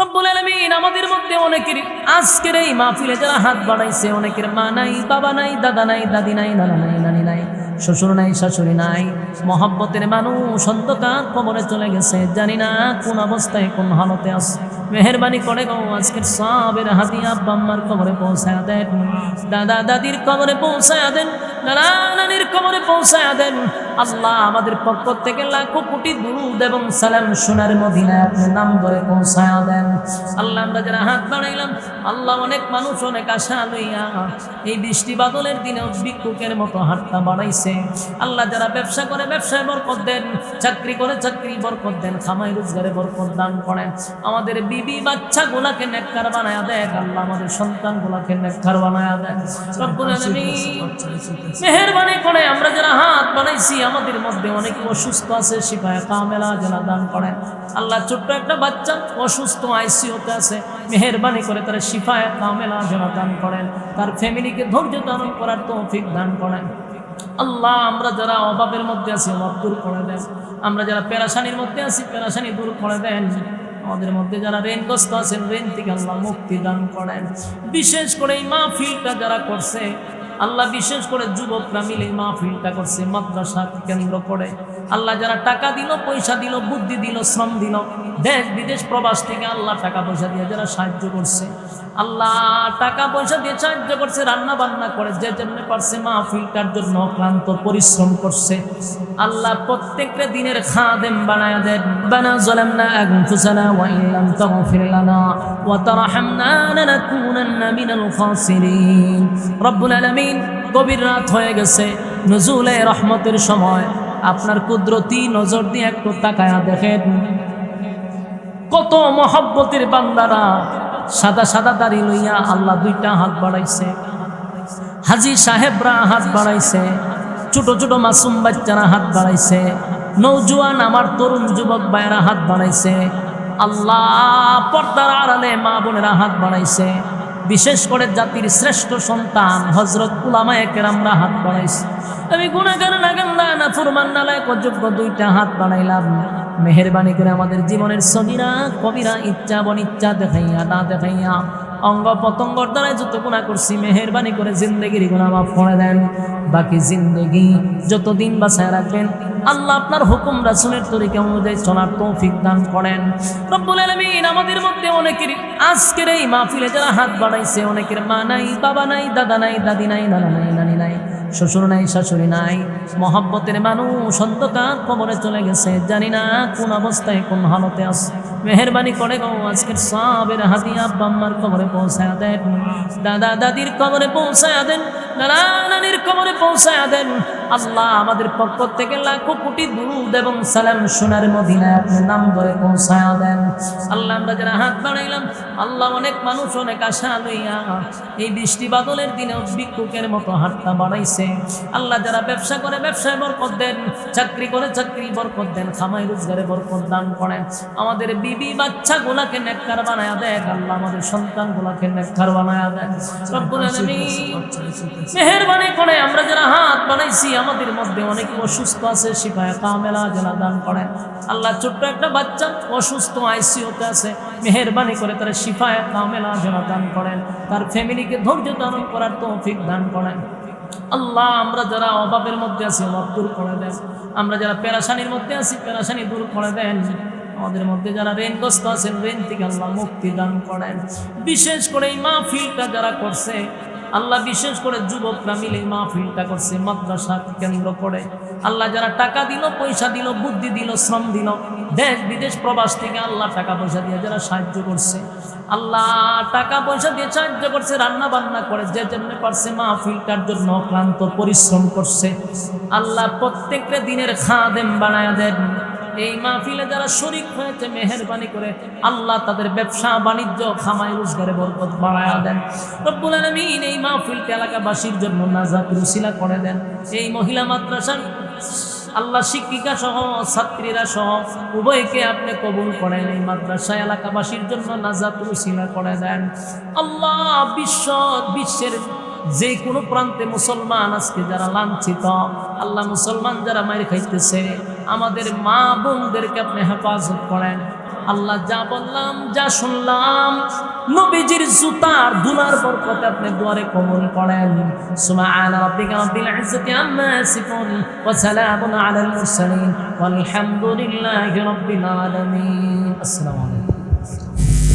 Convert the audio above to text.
রব্বুল আলামিন আমাদের মধ্যে অনেকের আজকের এই মাহফিলে যারা হাত বাড়াইছে, অনেকের মা নাই, বাবা নাই, দাদা নাই, দাদি নাই, নানা নাই, নানি নাই, শ্বশুর নাই, শাশুড়ি নাই, মহাব্বতের মানুষ অন্ধকার কবরে চলে গেছে, জানি না কোন অবস্থায় কোন হালতে আছে। মেহরবানি করে গো, আজকের সবের হাতি আব্বা আম্মার কবরে পৌঁছায় দেন। দাদা দাদির কবরে পৌঁছায় দেন, নানা নানির কবরে পৌঁছায় দেন। আল্লাহ আমাদের পক্ষ থেকে লাখো কোটি দুরুদ এবং সালাম সোনার মদিনায় আপনি নাম ধরে পৌঁছায় দেন। আল্লাহ আমরা যারা হাত বাড়াইলাম, আল্লাহ অনেক মানুষ, অনেক আশা লইয়া এই বৃষ্টি বাদলের দিনে ভিক্ষুকের মতো হাতটা বাড়াইছে। আল্লাহ যারা ব্যবসা করে, ব্যবসায় বরকত দেন, চাকরি করে চাকরি বরকত দেন খামাই রোজগারে বরকত দান করেন। আমাদের বিবি বাচ্চা গুলাকে নেককার বানায়া দেন আল্লাহ আমাদের সন্তান গুলাকে নেককার বানায়া দেন মেহরবানি করে আমরা যারা হাত বানাইছি আমাদের মধ্যে অনেক অসুস্থ আছে, শিফায় কামেলা যারা দান করেন। আল্লাহ ছোট্ট একটা বাচ্চা, অসুস্থ আইসিওতে আছে, মেহরবানি করে তারা শিফায় কামেলা যারা দান করেন। তার ফ্যামিলিকে ধৈর্য ধারণ করার তৌফিক দান করেন। আল্লাহ, আমরা যারা অভাবের মধ্যে আছি, অভাব দূর করে দেন। আমরা যারা পেরাশানির মধ্যে আছি, পেরাশানি দূর করে দেন। আমাদের মধ্যে যারা ঋণগ্রস্ত আছেন, ঋণ থেকে আল্লাহ মুক্তি দান করেন। বিশেষ করে এই মাহফিলটা যারা করছে আল্লাহ বিশেষ করে যুবকরা মিলে মাহফিলটা করছে, মাদ্রাসা কেন্দ্র করে। আল্লাহ যারা টাকা দিল, পয়সা দিল, বুদ্ধি দিল, শ্রম দিল, দেশ বিদেশ প্রবাস থেকে আল্লাহ টাকা পয়সা দিয়ে যারা সাহায্য করছে। আল্লাহ টাকা পয়সা দিয়ে সাহায্য করছে রান্না বান্না করে, যে জন্য পারছে মাহফিলটার জন্য অক্লান্ত পরিশ্রম করছে। আল্লাহ প্রত্যেকটা দিনের খাদেম বানায় দেন। বানা জালামনা আনফুসানা ওয়া ইন লাম তাগফির লানা ওয়া তারহামনা লানাকুনান্না মিনাল খাসিরিন। রব্বুল আলামিন গভীর রাত হয়ে গেছে, নজুলে রহমতের সময়। আপনার কুদরতি নজর দিয়ে একটু তাকায়া দেখেন। কত মহব্বতের বান্দারা সাদা সাদা দাড়ি লইয়া আল্লাহ দুইটা হাত বাড়াইছে। হাজি সাহেবরা হাত বাড়াইছে। ছোট ছোট মাসুম বাচ্চারা হাত বাড়াইছে। নৌজুয়ান আমার তরুণ যুবক ভাইয়েরা হাত বাড়াইছে। আল্লাহ পর্দার আড়ালে মা বোনেরা হাত বাড়াইছে। বিশেষ করে জাতির শ্রেষ্ঠ সন্তান হজরত উলামায়ে কেরামরা হাত বাড়াইছে। আমি গুণাগার নাগান্দা না ফুরমান নালায় যোগ্য দুইটা হাত বাড়াইলাম। মেহরবানি করে আমাদের জীবনের সগিরা, কবিরা, ইচ্ছা বনিচ্ছা দেখাইয়া না দেখাইয়া অঙ্গ পতঙ্গর দ্বারা যত গুণা করছি, মেহরবানি করে জিন্দগির গুণা মাফ করে দেন। বাকি জিন্দগি যতদিন বাসায় রাখবেন, আল্লাহ আপনার হুকুম রাসুলের তরিকা অনুযায়ী চলার তৌফিক দান করেন। আমাদের মধ্যে অনেকের আজকের এই মাহফিলে যারা হাত বাড়াইছে, অনেকের মা নাই, বাবা নাই, দাদা নাই, দাদি নাই, নানা নাই, নানি নাই। শ্বশুর নাই, শাশুড়ি নাই, মহাব্বতের মানুষ অন্ধকার কবরে চলে গেছে। জানি না কোন অবস্থায়, কোন হালতে আছে। মেহরবানি করে গো, আজকের সবের হাতি আব্বা আম্মার কবরে পৌঁছায় দেন। দাদা দাদির কবরে পৌঁছায় দেন নানা নানির কবরে পৌঁছায় দেন। আল্লাহ আমাদের পক্ষ থেকে লাখো কোটি দুরুদ এবং সালাম সোনার মদিনায় আপনি নাম ধরে পৌঁছায় দেন। আল্লাহ আমরা যারা হাত বাড়াইলাম আল্লাহ অনেক মানুষ অনেক আশা লইয়া এই বৃষ্টি বাদলের দিনে ভিক্ষুকের মতো হাতটা বাড়াইছে আল্লাহ যারা ব্যবসা করে ব্যবসায় বরকত দেন চাকরি করে চাকরি বরকত দেন খামাই রোজগারে বরকত দান করেন আমাদের বিবি বাচ্চা গুলাকে নেককার বানায়া দেন আল্লাহ আমাদের সন্তান গুলাকে নেককার বানায়া দেন মেহরবানি করে আমরা যারা হাত বানাইছি আমাদের মধ্যে অনেক অসুস্থ আছে শিফায় কামেলা জেলা দান করেন আল্লাহ ছোট্ট একটা বাচ্চা, অসুস্থ আইসি আইসিওতে আছে, মেহরবানি করে তারা শিফায় কামেলা জেলা দান করেন। তার ফ্যামিলিকে ধৈর্য ধারণ করার তৌফিক দান করেন। আল্লাহ, আমরা যারা অভাবের মধ্যে আছি, অভাব দূর করে দেন। আমরা যারা পেরাশানির মধ্যে আছি, পেরাশানি দূর করে দেন। আমাদের মধ্যে যারা ঋণগ্রস্ত আছেন, ঋণ থেকে আল্লাহ মুক্তি দান করেন। বিশেষ করে এই মাহফিলটা যারা করছে আল্লাহ বিশেষ করে যুবকরা মিলে মাহফিলটা করছে, মাদ্রাসা কেন্দ্র করে। আল্লাহ যারা টাকা দিল, পয়সা দিল, বুদ্ধি দিল, শ্রম দিল, দেশ বিদেশ প্রবাস থেকে আল্লাহ টাকা পয়সা দিয়ে যারা সাহায্য করছে। আল্লাহ টাকা পয়সা দিয়ে সাহায্য করছে রান্না বান্না করে, যে যেমনি পারছে মাহফিলটার জন্য ক্লান্ত পরিশ্রম করছে। আল্লাহ প্রত্যেকটা দিনের খাদেম বানায় দেন। এই মাহফিলে যারা শরিক হয়েছে, মেহরবানি করে আল্লাহ তাদের ব্যবসা, বাণিজ্য খামাই রোজগারে বরকত বাড়ায়া দেন। রব্বুল আলামিন এই মাহফিলটা এলাকাবাসীর জন্য নাজাত রুসিলা করে দেন। এই মহিলা মাদ্রাসার আল্লাহ শিক্ষিকা সহ, ছাত্রীরা সহ, উভয়কে আপনি কবুল করেন। এই মাদ্রাসা এলাকাবাসীর জন্য নাজাত রুসিলা করে দেন। আল্লাহ বিশ্ব, বিশ্বের যে কোনো প্রান্তে মুসলমান আজকে যারা লাঞ্ছিত, আল্লাহ মুসলমান যারা মায়ের খাইতেছে আমাদের মা বোনদেরকে আপনি হেফাজত করেন। আল্লাহ যা বললাম, যা শুনলাম, নবীজির জুতার দুলার বরকতে আপনি দুয়ারে কবুল করেন। সুবহান রাব্বিকা রাব্বিল ইজ্জাতি আম্মা ইয়াসিফুন ওয়া সালামুন আলাল মুরসালিন। ওয়াল হামদুলিল্লাহি রাব্বিল আলামিন। আসসালামু আলাইকুম।